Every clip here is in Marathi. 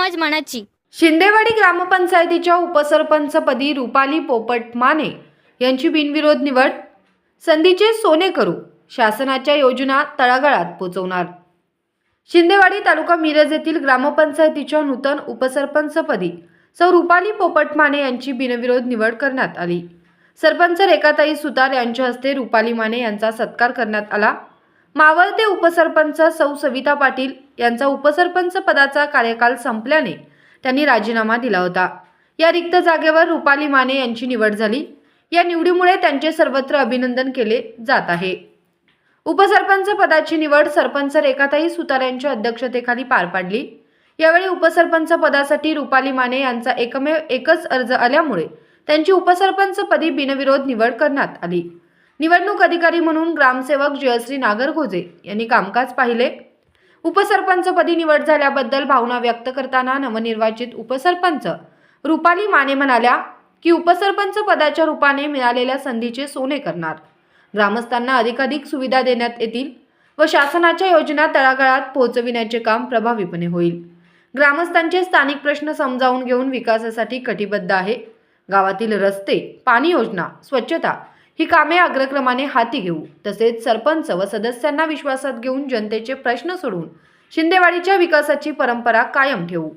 समाज मनाची. शिंदेवाडी ग्रामपंचायतीच्या उपसरपंचपदी रुपाली पोपट माने यांची बिनविरोध निवड. संधीचे सोने करू शासनाच्या योजना तळागाळात पोचवणार. शिंदेवाडी तालुका मिरज येथील ग्रामपंचायतीच्या नूतन उपसरपंचपदी सौ रुपाली पोपट माने यांची बिनविरोध निवड करण्यात आली. सरपंच रेखाताई सुतार यांच्या हस्ते रुपाली माने यांचा सत्कार करण्यात आला. मावळते उपसरपंच सौ सविता पाटील यांचा उपसरपंच पदाचा कार्यकाल संपल्याने त्यांनी राजीनामा दिला होता. या रिक्त जागेवर रुपाली माने यांची निवड झाली. या निवडीमुळे त्यांचे सर्वत्र अभिनंदन केले जात आहे. उपसरपंच पदाची निवड सरपंच रेखाताई सुतार यांच्या अध्यक्षतेखाली पार पाडली. यावेळी उपसरपंच पदासाठी रुपाली माने यांचा एकमेव एकच अर्ज आल्यामुळे त्यांची उपसरपंच पदी बिनविरोध निवड करण्यात आली. निवडणूक अधिकारी म्हणून ग्रामसेवक जयश्री नागरगोजे यांनी कामकाज पाहिले. उपसरपंचपदी निवड झाल्याबद्दल भावना व्यक्त करताना नवनिर्वाचित उपसरपंच. रुपाली माने म्हणाल्या की उपसरपंच पदाच्या रूपाने मिळालेल्या संधीचे सोने करणार. ग्रामस्थांना अधिकाधिक सुविधा देण्यात येतील व शासनाच्या योजना तळागाळात पोहोचविण्याचे काम प्रभावीपणे होईल. ग्रामस्थांचे स्थानिक प्रश्न समजावून घेऊन विकासासाठी कटिबद्ध आहे. गावातील रस्ते पाणी योजना स्वच्छता ही कामे अग्रक्रमाने हाती घेऊ. तसेच सरपंच व सदस्यांना विश्वासात घेऊन जनतेचे प्रश्न सोडवून शिंदेवाडीच्या विकासाची परंपरा कायम ठेवू.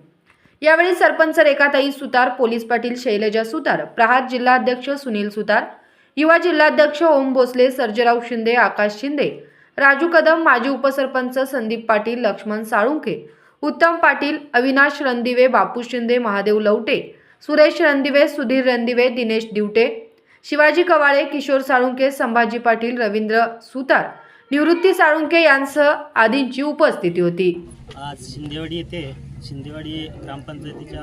यावेळी सरपंच रेखाताई सुतार पोलीस पाटील शैलजा सुतार प्रहार जिल्हाध्यक्ष सुनील सुतार युवा जिल्हाध्यक्ष ओम भोसले सर्जराव शिंदे आकाश शिंदे राजू कदम माजी उपसरपंच संदीप पाटील लक्ष्मण साळुंके उत्तम पाटील अविनाश रणदिवे बापू शिंदे महादेव लवटे सुरेश रणदिवे सुधीर रणदिवे दिनेश दिवटे शिवाजी कवाळे किशोर साळुंके संभाजी पाटील रवींद्र सुतार निवृत्ती साळुंके यांसह आदींची उपस्थिती होती. आज शिंदेवाडी येथे शिंदेवाडी ग्रामपंचायतीच्या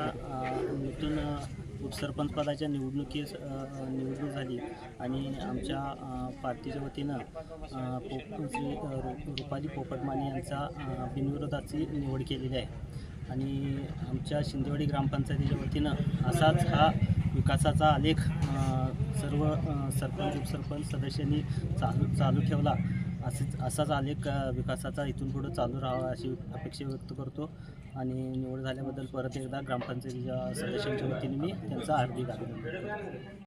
नूतन अ, उपसरपंच पदाच्या निवडणुकीस निवडणूक झाली आणि आमच्या पार्टीच्या वतीनं श्री रुपाली पोपटमाने यांचा बिनविरोधाची निवड केलेली आहे. आणि आमच्या शिंदेवाडी ग्रामपंचायतीच्या वतीनं असाच हा विकासाचा आलेख सर्व सरपंच उपसरपंच सदस्यांनी चालू चालू ठेवला. असेच असाच आलेख विकासाचा इथून पुढं चालू राहावा अशी अपेक्षा व्यक्त करतो. आणि निवड झाल्याबद्दल परत एकदा ग्रामपंचायतीच्या सदस्यांच्या वतीने मी त्यांचा हार्दिक अभिनंदन करतो.